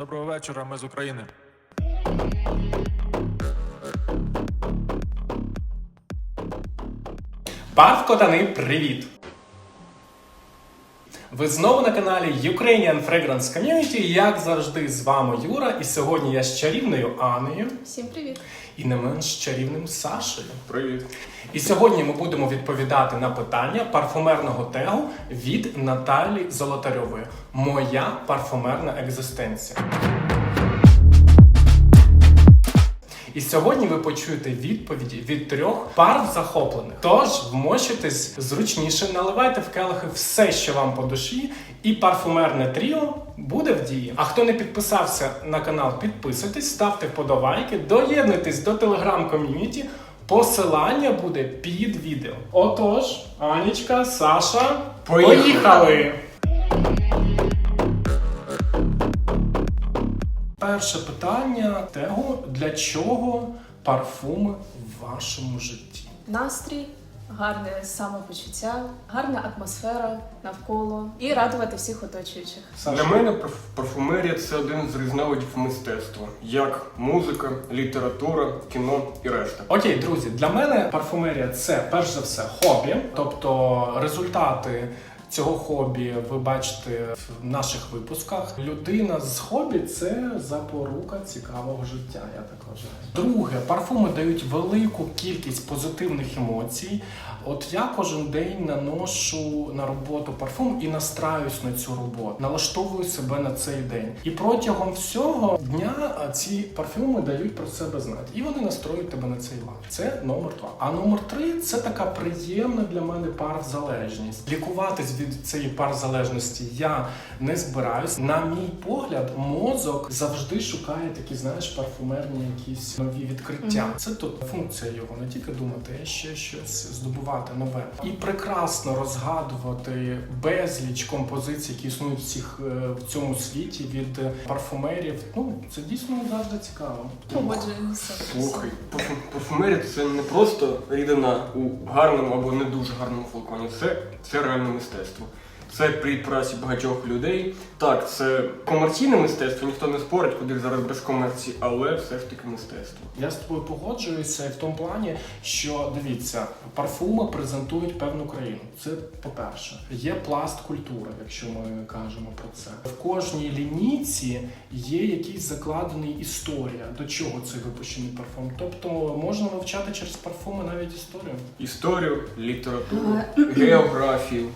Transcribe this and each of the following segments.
Доброго вечора, ми з України. Павко Котани, привіт! Ви знову на каналі Ukrainian Fragrance Community. Як завжди, з вами Юра. І сьогодні я з чарівною Анею Всім привіт! і не менш чарівним Сашею. Привіт. І сьогодні ми будемо відповідати на питання парфумерного тегу від Наталі Золотарьової. Моя парфумерна екзистенція. І сьогодні ви почуєте відповіді від трьох пар захоплених. Тож вмощуйтесь зручніше, наливайте в келихи все, що вам по душі, і парфумерне тріо буде в дії. А хто не підписався на канал, підписуйтесь, ставте вподобайки, доєднуйтесь до телеграм-ком'юніті. Посилання буде під відео. Отож, Анічка, Саша, Поїхали! поїхали! Перше питання тегу: для чого парфуми в вашому житті? Настрій, гарне самопочуття, гарна атмосфера навколо і радувати всіх оточуючих. Для мене парф- парфумерія це один з різновидів мистецтва, як музика, література, кіно і решта. Окей, друзі, для мене парфумерія це перш за все хобі, тобто результати. Цього хобі ви бачите в наших випусках. Людина з хобі це запорука цікавого життя. Я так вважаю. Друге, парфуми дають велику кількість позитивних емоцій. От я кожен день наношу на роботу парфум і настраюсь на цю роботу, налаштовую себе на цей день. І протягом всього дня ці парфюми дають про себе знати. І вони настроюють тебе на цей лад. Це номер два. А номер три це така приємна для мене парзалежність. Лікуватись від цієї парзалежності я не збираюсь. На мій погляд, мозок завжди шукає такі, знаєш, парфумерні якісь нові відкриття. Це тут функція його не тільки думати, а ще щось здобувати нове. І прекрасно розгадувати безліч композицій, які існують всіх е, в цьому світі від парфумерів. Ну це дійсно завжди цікаво. Погоджуємося. Слухай, парфу- парфумерія це не просто рідина у гарному або не дуже гарному флаконі. Це, це реальне мистецтво. palestra Це при праці багатьох людей. Так, це комерційне мистецтво, ніхто не спорить, куди зараз без комерції, але все ж таки мистецтво. Я з тобою погоджуюся в тому плані, що дивіться, парфуми презентують певну країну. Це по-перше, є пласт культури, якщо ми кажемо про це. В кожній лінійці є якийсь закладений історія, до чого цей випущений парфум. Тобто можна вивчати через парфуми навіть історію. Історію, літературу, географію.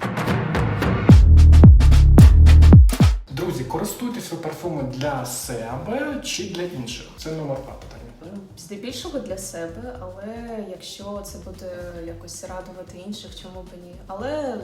Друзі, користуйтесь ви парфуми для себе чи для інших. Це номер два питання. Здебільшого для себе, але якщо це буде якось радувати інших, чому б ні. Але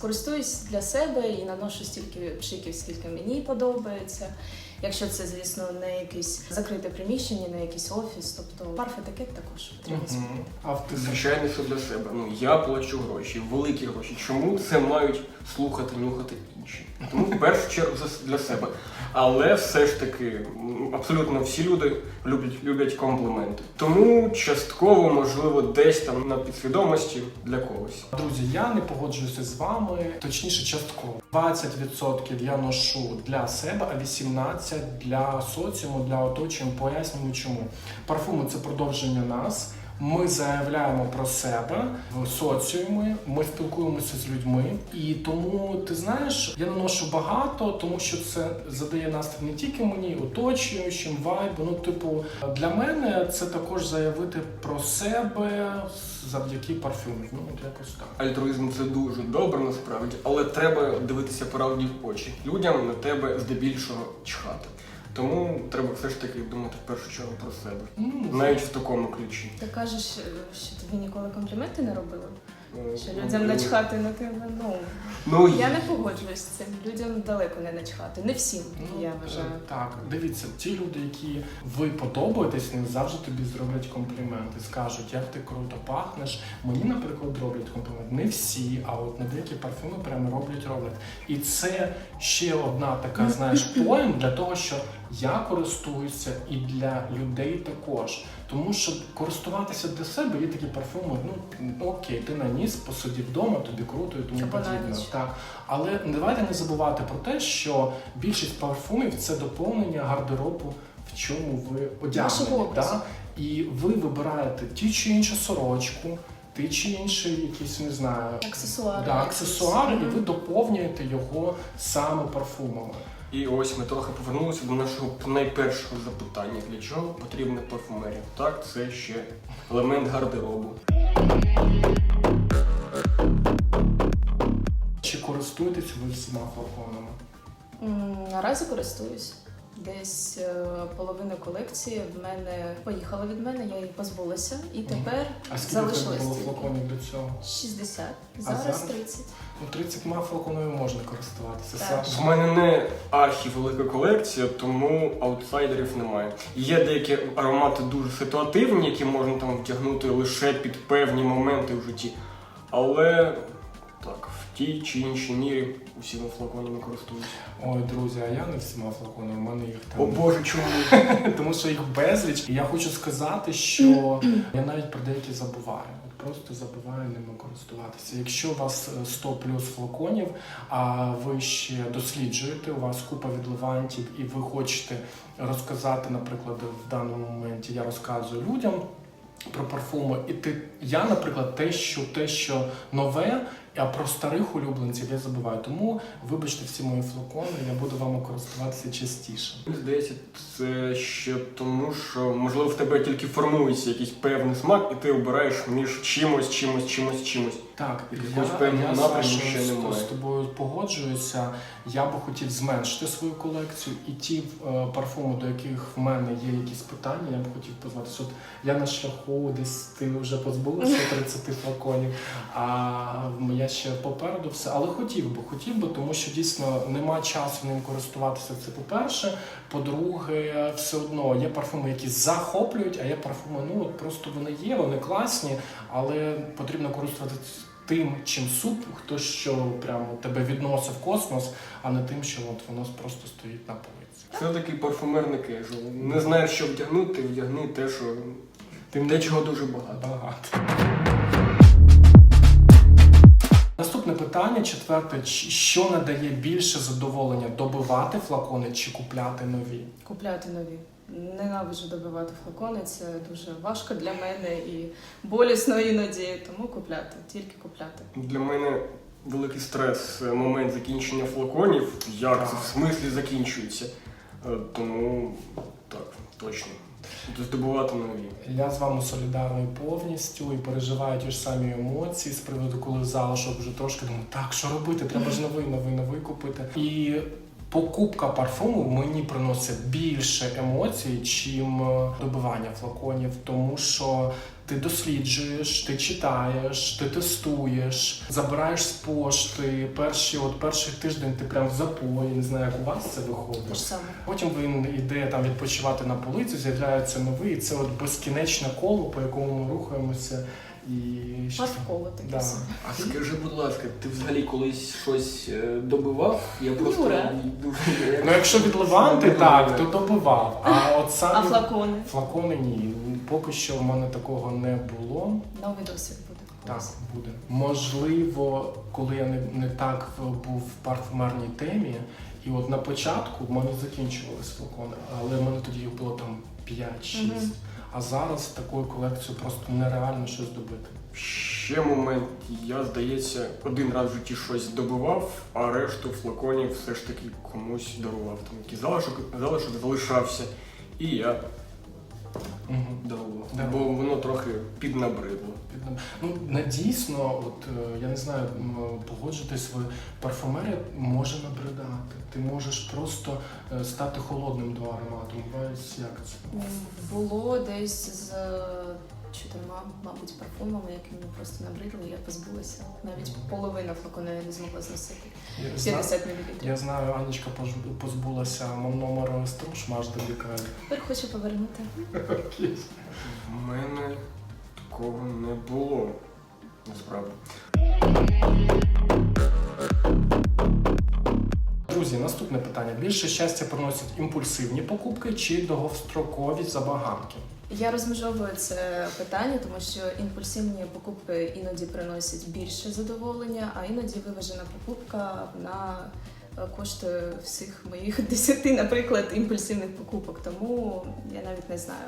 користуюсь для себе і наношу стільки пшиків, скільки мені подобається. Якщо це, звісно, не якесь закрите приміщення, не якийсь офіс, тобто парфетикет також потрібно Мгм. А ти Звичайно, що для себе. Ну я плачу гроші, великі гроші. Чому це мають слухати, нюхати інші? Тому в першу чергу для себе. Але все ж таки, абсолютно всі люди люблять, люблять компліменти. Тому частково, можливо, десь там на підсвідомості для когось. Друзі, я не погоджуюся з вами, точніше, частково. 20% я ношу для себе, а 18% для соціуму, для оточення. Пояснюю чому. Парфуми це продовження нас. Ми заявляємо про себе в соціумі, ми спілкуємося з людьми, і тому ти знаєш, я наношу багато, тому що це задає настрій не тільки мені, оточуючим, вайбу. Ну, типу, для мене це також заявити про себе завдяки парфюму. Ну, якось так. Альтруїзм це дуже добре насправді, але треба дивитися правді в очі. Людям на тебе здебільшого чхати. Тому треба все ж таки думати в першу чергу про себе. М, Навіть в такому ключі. Ти кажеш, що тобі ніколи компліменти не робили? Е, Що людям начхати на тебе? Ну Ну, я не погоджуюсь з цим. Людям далеко не начхати. Не всім, Ну, я вважаю. е, Так, дивіться, ті люди, які ви подобаєтесь, не завжди тобі зроблять компліменти. Скажуть, як ти круто пахнеш. Мені, наприклад, роблять комплімент. Не всі, а от на деякі парфюми прямо роблять, роблять. І це ще одна така, знаєш, поєм для того, що я користуюся і для людей також. Тому що користуватися для себе є такі парфюми, ну окей, ти наніс. посидів вдома, тобі круто і тому подібне. Так. Але давайте не забувати про те, що більшість парфумів це доповнення гардеробу, в чому ви одягнені. Да? І ви вибираєте ті чи іншу сорочку, ті чи інший якийсь, не знаю, Аксесуари. да, аксесуари, і ви доповнюєте його саме парфумами. І ось ми трохи повернулися до нашого найпершого запитання: для чого потрібна парфумерія? Так, це ще елемент гардеробу. Чи користуєтесь ви всіма флаконами? Наразі користуюсь. Десь е, половина колекції в мене поїхала від мене, я її позбулася, і тепер А залишилось було флаконів до цього? 60, зараз зараз? 30. Ну, 30 флаконами можна користуватися. Так. Сам- В мене не архі велика колекція, тому аутсайдерів немає. Є деякі аромати дуже ситуативні, які можна там втягнути лише під певні моменти в житті. Але так, в тій чи іншій мірі усіма флаконами користуюся. Ой, друзі, а я не всіма флаконами, у мене їх там. О Боже, чому? Тому що їх безліч. І я хочу сказати, що я навіть про деякі забуваю. Просто забуваю ними користуватися. Якщо у вас е, 100 плюс флаконів, а ви ще досліджуєте, у вас купа відливантів, і ви хочете розказати, наприклад, в даному моменті я розказую людям. Про парфуми, і ти я, наприклад, те, що те, що нове, а про старих улюбленців я забуваю. Тому вибачте всі мої флакони, я буду вами користуватися частіше. Мені здається, це ще тому, що можливо в тебе тільки формується якийсь певний смак, і ти обираєш між чимось, чимось, чимось, чимось. Так, Якогось я, певного я напряму ще з- немає. з тобою погоджуюся. Я би хотів зменшити свою колекцію, і ті е, парфуми, до яких в мене є якісь питання, я б хотів позватися. От я на шляху, десь ти вже позбулася 30 флаконів, а я ще попереду все. Але хотів би, хотів би, тому що дійсно нема часу ним користуватися. Це по-перше. По-друге, все одно є парфуми, які захоплюють, а є парфуми, ну от просто вони є, вони класні, але потрібно користуватися тим, чим суп, хто що прямо тебе відносив в космос, а не тим, що от воно просто стоїть на полиці. Це такий парфумерний кежуал. Не знаєш, що вдягнути, вдягни те, що Тим те, чого дуже багато. багато. Наступне питання, четверте. Що надає більше задоволення добивати флакони чи купляти нові? Купляти нові. Ненавиджу добивати флакони, це дуже важко для мене і болісно іноді, тому купляти, тільки купляти. Для мене великий стрес момент закінчення флаконів. Як це в смислі закінчується. Е, Тому так, точно. Здобувати нові. Я з вами солідарний повністю і переживаю ті ж самі емоції з приводу, коли залишок вже трошки думаю, так що робити? Треба ж новий, новий, новий купити. І покупка парфуму мені приносить більше емоцій, чим е, добивання флаконів, тому що ти досліджуєш, ти читаєш, ти тестуєш, забираєш з пошти. Перші, от перший тиждень ти прям в запої, не знаю, як у вас це виходить. Саме. Потім він йде там відпочивати на полиці, з'являється новий, і це от безкінечне коло, по якому ми рухаємося. І що- Навколо таке Да. А скажи, будь ласка, ти взагалі колись щось е, добивав? Я просто Юра. дуже. Ну, якщо від Леванти, так, то добивав. А от А самі флакони? флакони ні. Поки що в мене такого не було. Новий досвід буде. Так, колись. буде. Можливо, коли я не, не так в- був в парфумерній темі, і от на початку в мене закінчувались флакони, але в мене тоді їх було там 5-6. Мгм. А зараз такою колекцією просто нереально щось добити. Ще момент, я, здається, один раз в житті щось добивав, а решту флаконів все ж таки комусь дарував. Там який залишок, залишок залишався, і я Угу. Дарував. Бо воно трохи піднабридло. Ну, на дійсно, от е, я не знаю, погоджуйтесь ви, парфумерія може набридати. Ти можеш просто е, стати холодним до аромату. Бувається, як це? Було десь з е, чотирма, мабуть, парфумами, які мені просто набридли, я позбулася. Навіть половина флакона я не змогла зносити. Я знаю, 50 мл. я знаю, Анічка пож- позбулася номеру стружмаш Маш Делікаль. Тепер хочу повернути. В мене такого не було. Насправді. Друзі, наступне питання. Більше щастя приносять імпульсивні покупки чи довгострокові забаганки? Я розмежовую це питання, тому що імпульсивні покупки іноді приносять більше задоволення, а іноді виважена покупка вона е, коштує всіх моїх десяти, наприклад, імпульсивних покупок. Тому я навіть не знаю.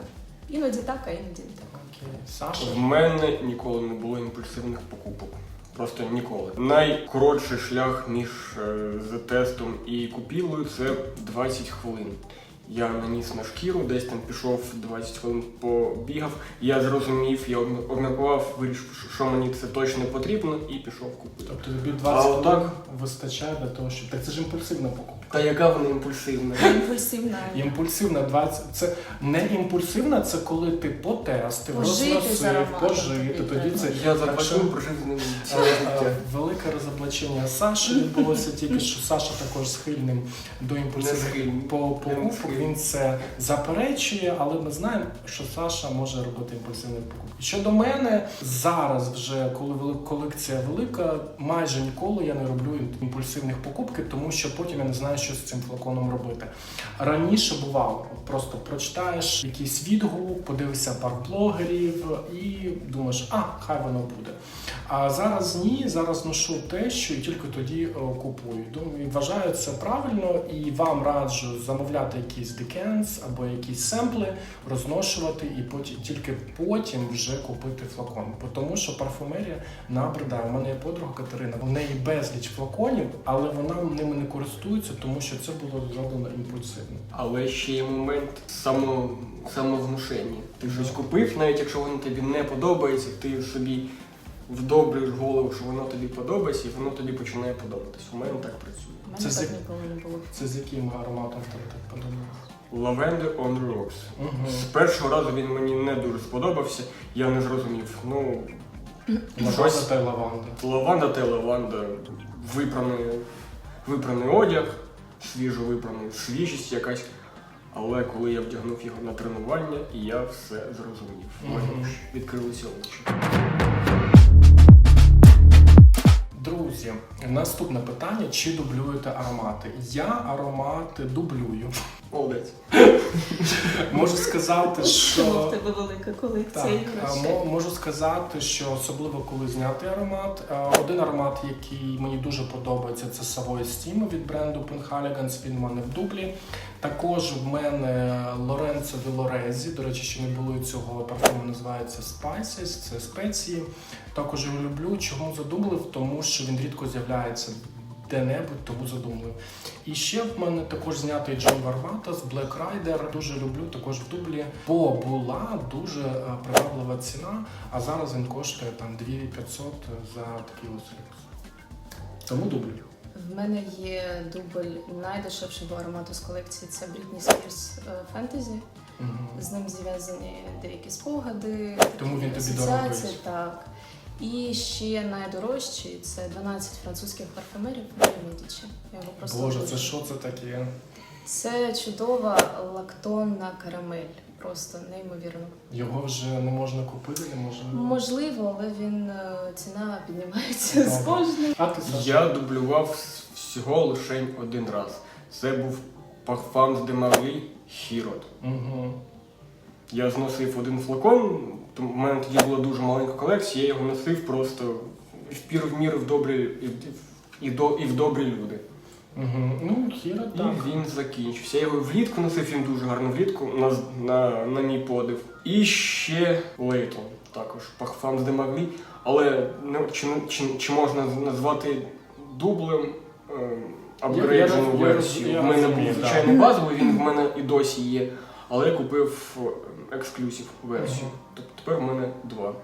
Іноді так, а іноді не так. Саша? В мене ніколи не було імпульсивних покупок. Просто ніколи. Найкоротший шлях між е, тестом і купілою це 20 хвилин. Я наніс на шкіру, десь там пішов 20 хвилин побігав. Я зрозумів, я обміркував, вирішив, що мені це точно потрібно, і пішов купити. Тобто тобі 20 хвилин вистачає для того, щоб. Так це ж імпульсивна покупка. Та яка вона імпульсивна? Імпульсивна. Імпульсивна 20. Це не імпульсивна, це коли ти потестив, Пожити розносив, ароматом пожити. Тоді це Я що, прожив з ним ціле життя. Велике розоблачення Саші відбулося тільки що Саша також схильним до Не імпульсивних схильний. по не покупок. схильний. Він це заперечує, але ми знаємо, що Саша може робити імпульсивні покупки. Щодо мене, зараз вже коли вели- колекція велика, майже ніколи я не роблю імпульсивних покупки, тому що потім я не знаю, що з цим флаконом робити. Раніше бувало, просто прочитаєш якийсь відгук, подивишся пару блогерів і думаєш, а хай воно буде. А зараз ні, зараз ношу те, що і тільки тоді е, купую. Думаю, вважаю це правильно, і вам раджу замовляти якісь декенс або якісь семпли, розношувати, і потім тільки потім вже купити флакон. Тому що парфумерія набридає. У мене є подруга Катерина. У неї безліч флаконів, але вона ними не користується, тому що це було зроблено імпульсивно. Але ще є момент само, самовнушення. Ти щось купив, навіть якщо воно тобі не подобається, ти собі вдобрюєш голову, що воно тобі подобається, і воно тобі починає подобатись. У мене так працює. У мене Це так з- ніколи не було. Це з яким ароматом в тебе так подобається? Lavender on the Rocks. Угу. З першого разу він мені не дуже сподобався, я не зрозумів. Ну, Лаванда та лаванда. лаванда та лаванда, випраний, випраний одяг, свіжо випраний, свіжість якась. Але коли я вдягнув його на тренування, я все зрозумів. Відкрилися очі. Друзі, наступне питання: чи дублюєте аромати? Я аромати дублюю. Молодець. Можу сказати, Чому в тебе велика колекція так, можу сказати, що особливо коли знятий аромат. Один аромат, який мені дуже подобається, це Savoy Steam від бренду Penhaligans. Він в мене в дублі. Також в мене Лоренцо де Лорезі. До речі, ще не було цього парфуму, називається Spices, це спеції. Також його люблю. Чому задумлив? Тому що він рідко з'являється де-небудь, тому задумлив. І ще в мене також знятий Джон Варватас, Black Rider. Дуже люблю, також в дублі. Бо була дуже е, приваблива ціна, а зараз він коштує там 2500 за такий ось люкс. Тому дублю. В мене є дубль найдешевшого аромату з колекції. Це Britney Spears е, Fantasy. Мгм. З ним зв'язані деякі спогади, Тому він тобі асоціації, так. І ще найдорожчий це 12 французьких парфумерів Марі Медічі. Я його просто Боже, це що це таке? Це чудова лактонна карамель. Просто неймовірно. Його вже не можна купити, не можна. Можливо, але він е, ціна піднімається з кожним. А ти Саша? Я дублював всього лише один раз. Це був Parfums de Marly Хірот. Угу. Я зносив один флакон, тому в мене тоді була дуже маленька колекція, я його носив просто в пір в міру в добрі і, і, до, і в добрі люди. Угу. Ну, хіра І він закінчився. Я його влітку носив, він дуже гарно влітку, на, на, на мій подив. І ще Лейтон, також Parfums de Marly. Але не, чи, чи, чи можна назвати дублем ем, апгрейджену Я- я- я версію? я в мене розумію, був да. звичайний базовий, він в мене і досі є. Але я купив ем, ексклюзив версію. Тобто тепер в мене два.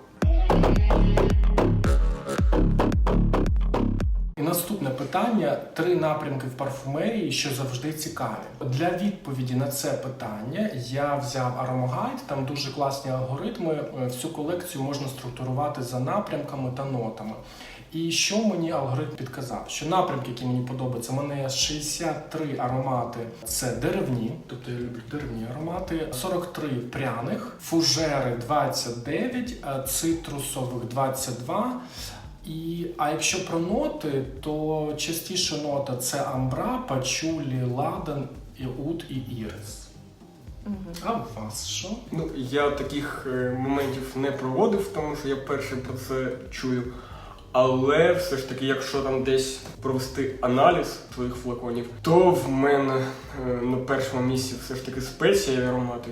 Наступне питання: три напрямки в парфумерії, що завжди цікаві. Для відповіді на це питання я взяв Aromaguide, там дуже класні алгоритми. Е, Всю колекцію можна структурувати за напрямками та нотами. І що мені алгоритм підказав? Що напрямки, які мені подобаються, у мене є 63 аромати це деревні, тобто я люблю деревні аромати, 43 пряних, фужери 29, цитрусових 22. І, а якщо про ноти, то частіше нота це амбра, пачулі, ладан, і ут і ірис. Мгм. А у вас що? Ну, я таких е, моментів не проводив, тому що я перший про це чую. Але все ж таки, якщо там десь провести аналіз твоїх флаконів, то в мене е, на першому місці все ж таки спеції і аромати.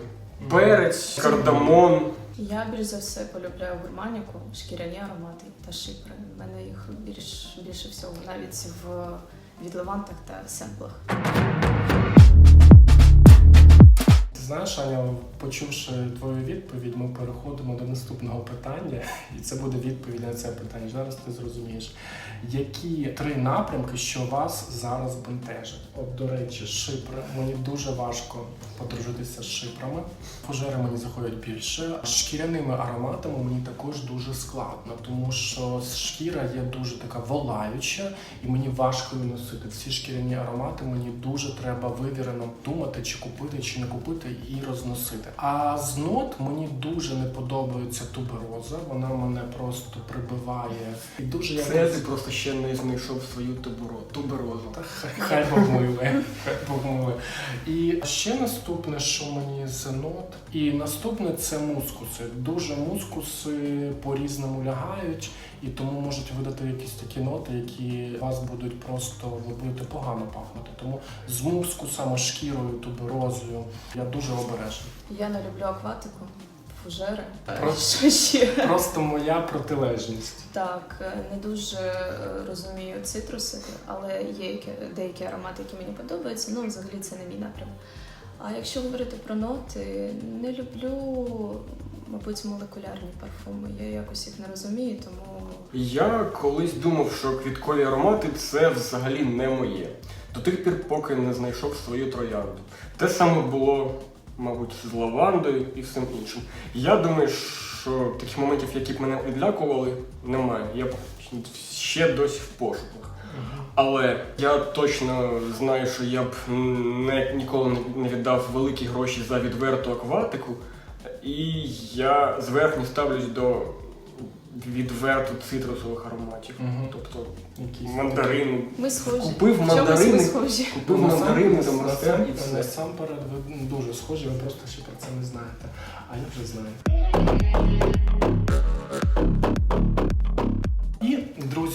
Перець, кардамон. Я більш за все полюбляю гурманіку, шкіряні аромати та шипри. У мене їх більш більше всього навіть в відливантах та семплах. Ти Аня, почувши твою відповідь, ми переходимо до наступного питання, і це буде відповідь на це питання. Зараз ти зрозумієш, які три напрямки, що вас зараз бентежать. От, до речі, шипри. Мені дуже важко подружитися з шипрами. Фужери мені заходять більше. Шкіряними ароматами мені також дуже складно, тому що шкіра є дуже така волаюча, і мені важко її носити. Всі шкіряні аромати мені дуже треба вивірено думати, чи купити, чи не купити, і розносити. А з нот мені дуже не подобається тубероза. Вона мене просто прибиває і дуже Це ти просто ще не знайшов свою туберо- туберозу. та хай, хай Бог хай Бог. І ще наступне, що мені з нот, і наступне це мускуси. Дуже мускуси по-різному лягають, і тому можуть видати якісь такі ноти, які вас будуть просто ви будете погано пахнути. Тому з мускусами, шкірою, туберозою я дуже обережний. Я не люблю акватику, фужери. Просто- ще? Просто моя протилежність. Так, е, не дуже е, розумію цитруси, але є які- деякі аромати, які мені подобаються. Ну, взагалі це не мій напрям. А якщо говорити про ноти, не люблю, мабуть, молекулярні парфуми. Я якось їх не розумію, тому Я колись думав, що квіткові аромати це взагалі не моє. До тих пір, поки не знайшов свою троянду. Те саме було, мабуть, з лавандою і всім іншим. Я думаю, що таких моментів, які б мене відлякували, немає. Я ще досі в пошуках. Але я точно знаю, що я б не, ніколи не віддав великі гроші за відверту акватику. І я зверху ставлюсь до відверто цитрусових ароматів. Угу. Тобто Якісь ми мандарин. Ну, схожі. Купив ми мандарини. схожі. Купив мандарини до і все. Насамперед, ви дуже схожі, ви просто ще про це не знаєте. А я вже знаю.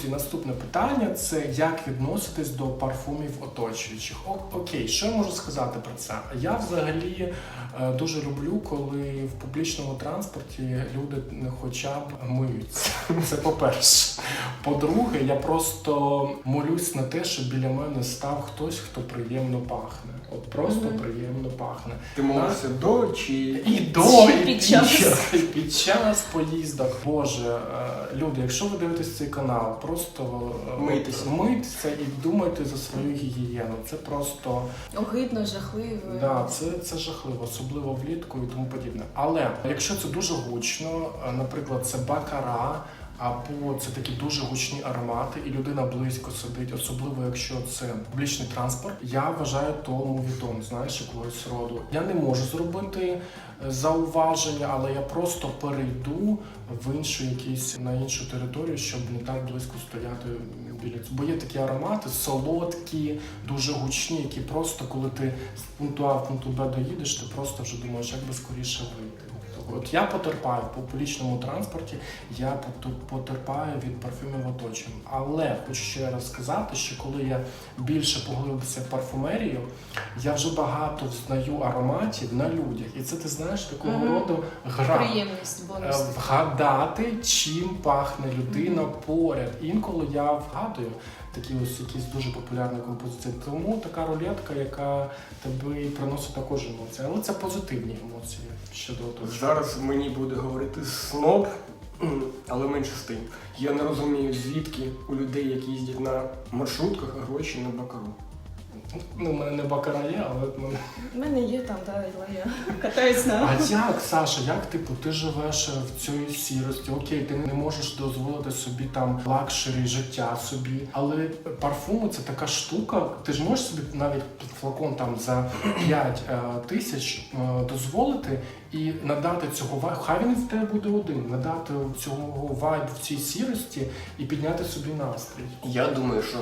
Друзі, наступне питання це як відноситись до парфумів оточуючих. О, окей, що я можу сказати про це? Я взагалі е, дуже люблю, коли в публічному транспорті люди не хоча б миються. Це по-перше. По-друге, я просто молюсь на те, щоб біля мене став хтось, хто приємно пахне. От просто Мгм. приємно пахне. Ти молишся до чи І до, Чи і під час. і під час поїздок. Боже, е, люди, якщо ви дивитесь цей канал, просто е, митися, митися і думайте за свою гігієну. Це просто Огидно, жахливо. да, це, це жахливо, особливо влітку і тому подібне. Але якщо це дуже гучно, е, наприклад, це бакара. Або це такі дуже гучні аромати, і людина близько сидить, особливо якщо це публічний транспорт. Я вважаю то мувітон, знаєш, якогось роду. Я не можу зробити е, зауваження, але я просто перейду в іншу якісь на іншу територію, щоб не так близько стояти біля цього. Бо є такі аромати солодкі, дуже гучні, які просто коли ти з пункту А в пункту Б доїдеш, ти просто вже думаєш, як би скоріше вийти. От я потерпаю по публічному транспорті, я потерпаю від парфюмів оточення. Але хочу ще раз сказати, що коли я більше поглибився в парфумерію, я вже багато взнаю ароматів на людях. І це ти знаєш такого Мгм. роду гра. Приємність, Е, бонус. Вгадати, чим пахне людина Мгм. поряд. Інколи я вгадую такі ось якісь дуже популярні композиції. Тому така рулетка, яка тебе приносить також емоції. Але це позитивні емоції щодо оточення. зараз мені буде говорити сноб, але менше з тим. Я не розумію, звідки у людей, які їздять на маршрутках, гроші на бакару. Ну, в мене не бакара є, але в мене. У мене є там, да, але я катаюсь на. А як, Саша, як типу, ти живеш в цій сірості? Окей, ти не можеш дозволити собі там лакшері життя собі, але парфуми це така штука. Ти ж можеш собі навіть флакон там за 5 е, тисяч е, дозволити, і надати цього вайбу, хай він в тебе буде один, надати цього вайбу в цій сірості і підняти собі настрій. Я думаю, що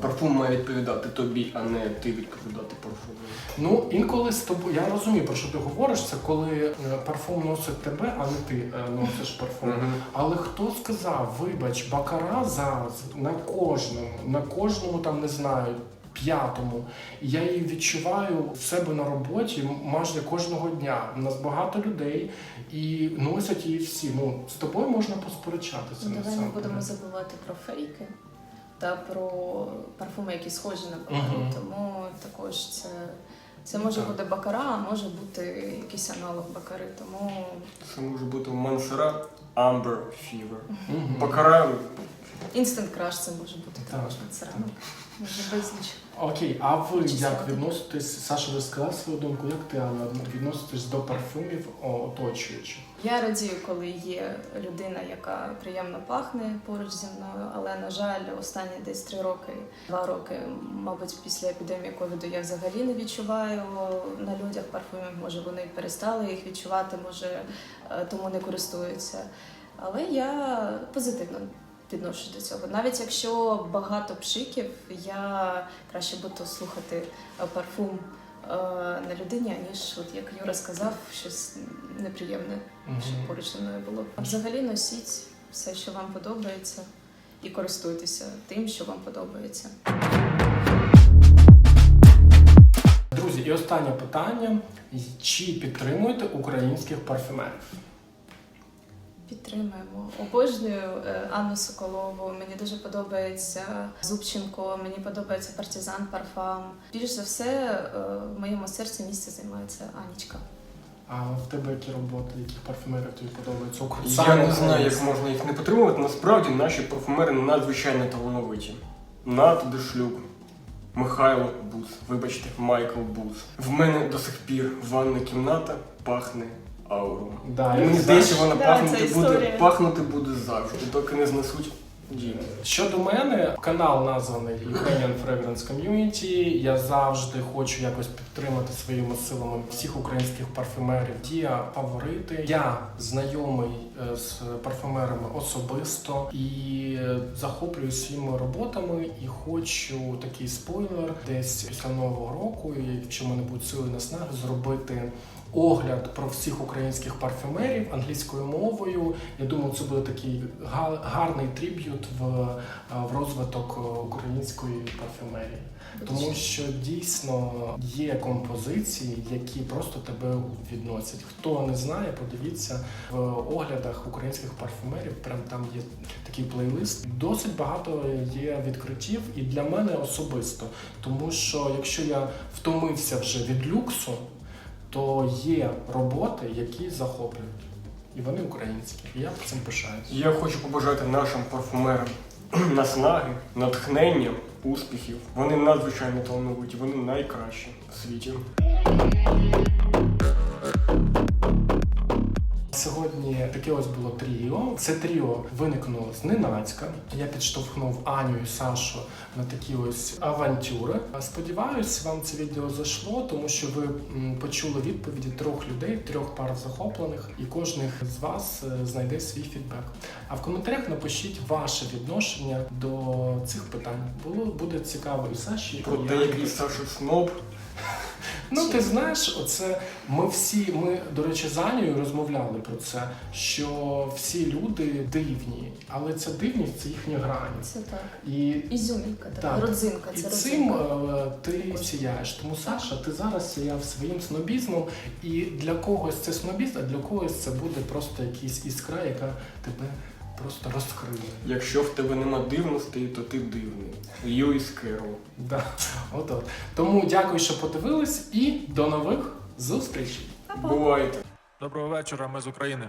парфум має відповідати тобі, а не ти відповідати парфуму. Ну, інколи з тобою, я розумію, про що ти говориш, це коли е, парфум носить тебе, а не ти е, носиш парфум. Мгм. Але хто сказав, вибач, бакара зараз на кожному, на кожному там не знаю. П'ятому, І я її відчуваю в себе на роботі майже кожного дня. У нас багато людей і носять її всі. Ну з тобою можна посперечатися. Ну, давай не будемо забувати про фейки та про парфуми, які схожі на бакару. Мгм. Тому також це, це може Так. бути бакара, а може бути якийсь аналог бакари. Тому Це може бути Мансера Amber Fever. Бакара інстант краш це може бути Так. також церано. Може безліч. Окей, а ви Чи як відноситесь? Саша ви сказала свою думку, як ти Анна, відноситесь до парфумів оточуючих? Я радію, коли є людина, яка приємно пахне поруч зі мною, але на жаль, останні десь три роки, два роки, мабуть, після епідемії ковіду я взагалі не відчуваю на людях парфумів. Може, вони перестали їх відчувати, може е, тому не користуються. Але я позитивно відношусь до цього. Навіть якщо багато пшиків, я краще буду слухати е, парфум е, на людині, ніж, от як Юра сказав, щось неприємне щоб поруч зі мною було. А взагалі носіть все, що вам подобається, і користуйтеся тим, що вам подобається. Друзі, і останнє питання: чи підтримуєте українських парфюмерів? Підтримуємо. Обожнюю е, Анну Соколову. Мені дуже подобається Зубченко, мені подобається партизан Парфам. Більш за все, е, в моєму серці місце займається Анічка. А в тебе які роботи, яких парфюмерів тобі подобаються? Я не знаю, як можна їх не підтримувати. Насправді наші парфумери надзвичайно талановиті. Нат Дешлюк, Михайло Буц, вибачте, Майкл Буц. В мене до сих пір ванна кімната пахне ауром. Да, І Мені здається, вона Да, пахнути це буде, історія. пахнути буде завжди, доки не знесуть дім. Щодо мене, канал названий Ukrainian Fragrance Community. Я завжди хочу якось підтримати своїми силами всіх українських парфюмерів. Дія фаворити. Я знайомий з парфюмерами особисто і е, захоплююсь своїми роботами і хочу такий спойлер десь після нового року, якщо мене будуть сили наснаги, зробити. Огляд про всіх українських парфюмерів англійською мовою. Я думаю, це буде такий га- гарний триб'ют в, е, розвиток е, української парфюмерії. Тому що дійсно є композиції, які просто тебе відносять. Хто не знає, подивіться в оглядах українських парфюмерів. Прям там є такий плейлист. Досить багато є відкриттів і для мене особисто. Тому що якщо я втомився вже від люксу, то є роботи, які захоплюють. І вони українські. І я цим пишаюсь. Я хочу побажати нашим парфумерам наснаги, натхнення, успіхів. Вони надзвичайно талановиті, вони найкращі в світі. Сьогодні таке ось було тріо. Це тріо виникнуло зненацька. Я підштовхнув Аню і Сашу на такі ось авантюри. Сподіваюсь, вам це відео зайшло, тому що ви почули відповіді трьох людей, трьох пар захоплених, і кожен з вас е, знайде свій фідбек. А в коментарях напишіть ваше відношення до цих питань. Було буде цікаво і Саші, Про і те, Ані. який Саша Сноб. Ну, ти знаєш, оце ми всі, ми, до речі, з Анією розмовляли про це, що всі люди дивні, але ця дивність це їхня грані. Це так. І, Ізюмінка, така Так. родзинка. і Це цим родзинка. е, ти сіяєш. Тому, Саша, ти зараз сіяв своїм снобізмом, і для когось це снобізм, а для когось це буде просто якась іскра, яка тебе просто розкриє. Якщо в тебе нема дивностей, то ти дивний. Льюіс Керол. Да. От -от. Тому дякую, що подивились, і до нових зустрічей. Бувайте! Доброго вечора, ми з України.